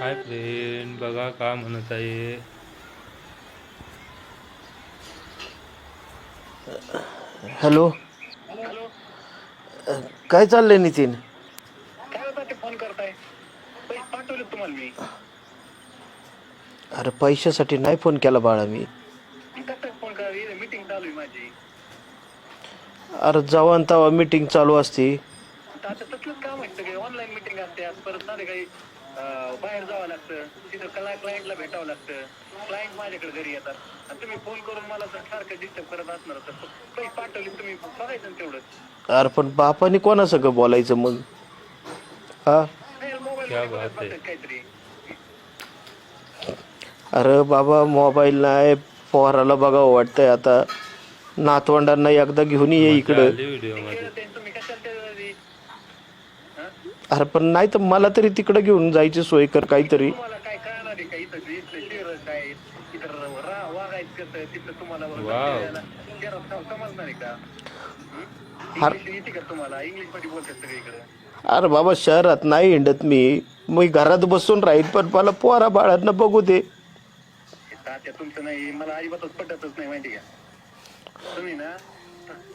Hi friend बघा का म्हणत आहे. हॅलो? काय चाललंय नितीन? काय होता ते फोन करताय? पैसे पाठवले तुम्हाला मी. अरे पैशासाठी नाही फोन केला बाळा मी. कसं फोन करा मीटिंग चालू आहे माझी. अरे जेव्हा न तेव्हा मीटिंग चालू असती. आता आता तसलंच काम आहे सगळे ऑनलाईन मीटिंग असते परत काही? बाहेर जावं लागतं. तिथं कला क्लायंटला भेटावं लागतं. क्लायंट माझ्याकडे घरी येतात. आणि तुम्ही फोन करून मला जर सारखं डिस्टर्ब करत असणार तर पैसे पाठवले तुम्ही बघायचं ना तेवढंच अरे पण बापाने कोणा सगळं बोलायचं मग? हा? मोबाईल क्या बात आहे. काहीतरी. अरे बाबा मोबाईल नाही. पोराला बघावं वाटतंय आता. नातवंडांना एकदा घेऊन ये इकडं व्हिडिओमध्ये खेळ ते तुम्ही कशाला ते अरे पण नाही तर मला तरी तिकडं घेऊन जायची सोय कर काहीतरी. तुम्हाला काय कळणार आहे का? इथं इथलं शहर काय इथं रा- वागायचं कसं तिथं तुम्हाला वाव. शहरात सम- समजणार आहे का? हार- इंग्लिश येते का तुम्हाला? इंग्लिशमध्ये बोलतात सगळीकडे. अरे बाबा शहरात नाही हिंडत मी. मी घरात बसून राहील पण मला पोरा बाळांना बघू दे. हे तात्या तुमचं नाही मला अजिबातच पटतच नाही माहिती का? तुम्ही ना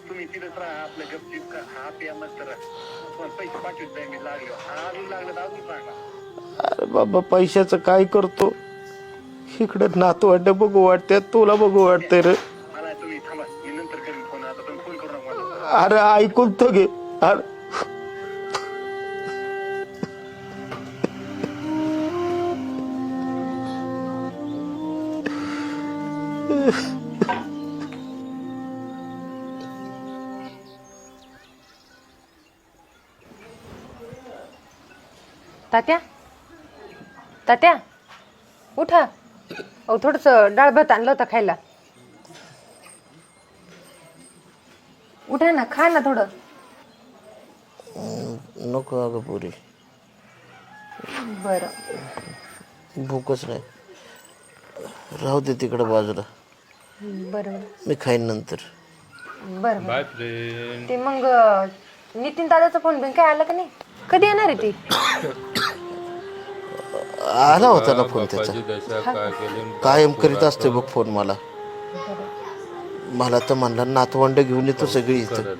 तुम्ही तिथंच राहा आपल्या गपचीप का हा पिया मस्त राहा. तुम्हाला पैसे पाठवत नाही मी लागलो. हा अजून लागलं तर अजून सांगा. अरे बाबा पैशाचं काय करतो? इकडे नातवंड बघू वाटत्यात तुला बघू वाटतंय रे. मला तुम्ही थांबा मी नंतर करेन फोन. आता तुम्ही फोन करू नका मला. अरे ऐकून तर घे. अरे. तात्या? तात्या? उठा. अहो थोडंसं डाळ भात आणलं होतं खायला. उठा ना खा ना थोडं. नको अगं पुरी. बरं. भूकच नाही. राहू दे तिकडं बाजूला. बरं. मी खाईन नंतर. बरं बरं. बाय ते मग नितीन दादाचा फोन बिन काय आला का नाही? कधी येणार आहे ती? आला होता ना फोन त्याचा. कायम करीत असते बघ फोन मला. मला तर म्हणला नातवंड घेऊन येतो सगळी इथं.